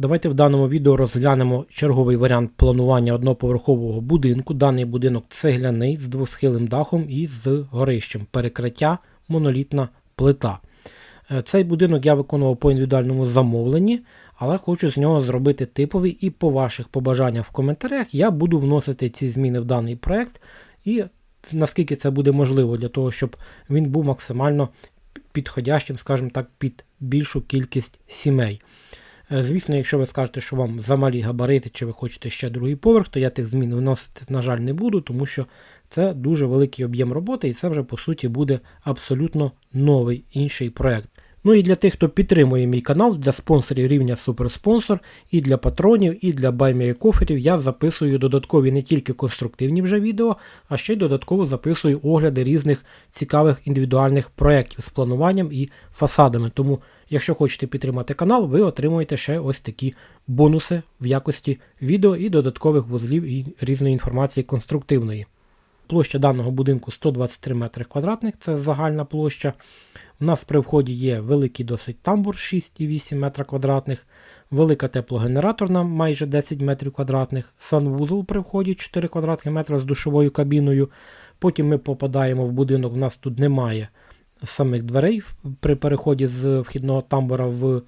Давайте в даному відео розглянемо черговий варіант планування одноповерхового будинку. Даний будинок цегляний з двосхилим дахом і з горищем. Перекриття монолітна плита. Е, Цей будинок я виконував по індивідуальному замовленні, але хочу з нього зробити типовий і по ваших побажаннях в коментарях я буду вносити ці зміни в даний проект і наскільки це буде можливо для того, щоб він був максимально підходящим, скажімо так, під більшу кількість сімей. Е, Звісно, якщо ви скажете, що вам замалі габарити, чи ви хочете ще другий поверх, то я тих змін вносити, на жаль, не буду, тому що це дуже великий об'єм роботи, і це вже по суті буде абсолютно новий інший проект. Ну і для тих, хто підтримує мій канал, для спонсорів рівня суперспонсор, і для патронів, і для баймієкоферів я записую додаткові не тільки конструктивні вже відео, а ще й додатково записую огляди різних цікавих індивідуальних проєктів з плануванням і фасадами. Тому, якщо хочете підтримати канал, ви отримуєте ще ось такі бонуси в якості відео і додаткових вузлів і різної інформації конструктивної. Площа даного будинку 123 метри квадратних, це загальна площа. У нас при вході є великий досить тамбур 6,8 метра квадратних, велика теплогенераторна майже 10 метрів квадратних, санвузол при вході 4 квадратних метра з душовою кабіною. Потім ми попадаємо в будинок, у нас тут немає самих дверей при переході з вхідного тамбура в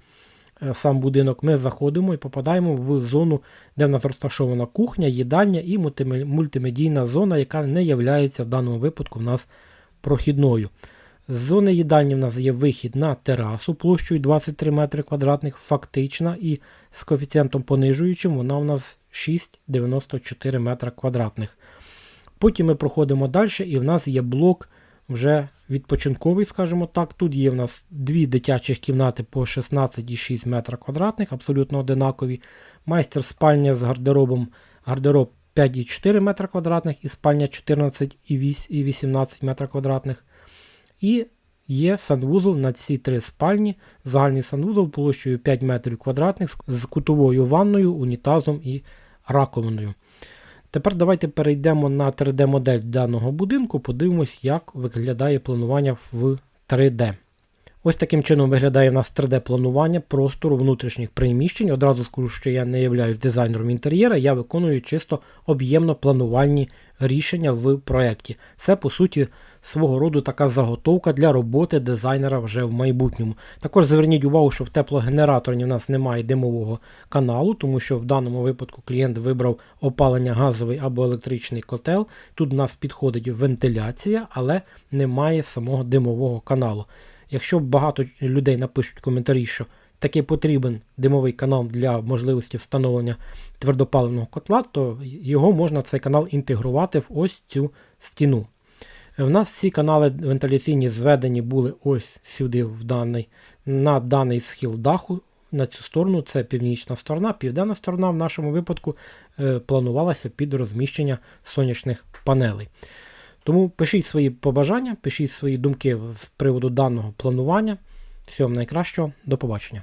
сам будинок. Ми заходимо і попадаємо в зону, де в нас розташована кухня, їдальня і мультимедійна зона, яка не є в даному випадку в нас прохідною. З зони їдальні в нас є вихід на терасу площею 23 метри квадратних, фактична, і з коефіцієнтом понижуючим вона у нас 6,94 метра квадратних. Потім ми проходимо далі, і в нас є блок вже відпочинковий, скажімо так. Тут є в нас дві дитячих кімнати по 16,6 метра квадратних, абсолютно одинакові. Майстер спальня з гардеробом, гардероб 5,4 метра квадратних і спальня 14,18 метра квадратних. І є санвузол на ці три спальні. Загальний санвузол площею 5 метрів квадратних з кутовою ванною, унітазом і раковиною. Тепер давайте перейдемо на 3D-модель даного будинку, подивимось, як виглядає планування в 3D. Ось таким чином виглядає в нас 3D-планування простору внутрішніх приміщень. Одразу скажу, що я не являюсь дизайнером інтер'єра, я виконую чисто об'ємно планувальні рішення в проєкті. Це, по суті, свого роду така заготовка для роботи дизайнера вже в майбутньому. Також зверніть увагу, що в теплогенераторі в нас немає димового каналу, тому що в даному випадку клієнт вибрав опалення газовий або електричний котел. Тут у нас підходить вентиляція, але немає самого димового каналу. Якщо багато людей напишуть коментарі, що таки потрібен димовий канал для можливості встановлення твердопаливного котла, то його можна цей канал інтегрувати в ось цю стіну. В нас всі канали вентиляційні зведені були ось сюди, в даний, на даний схил даху. На цю сторону це північна сторона, південна сторона в нашому випадку е, планувалася під розміщення сонячних панелей. Тому пишіть свої побажання, пишіть свої думки з приводу даного планування. Всього найкращого, до побачення.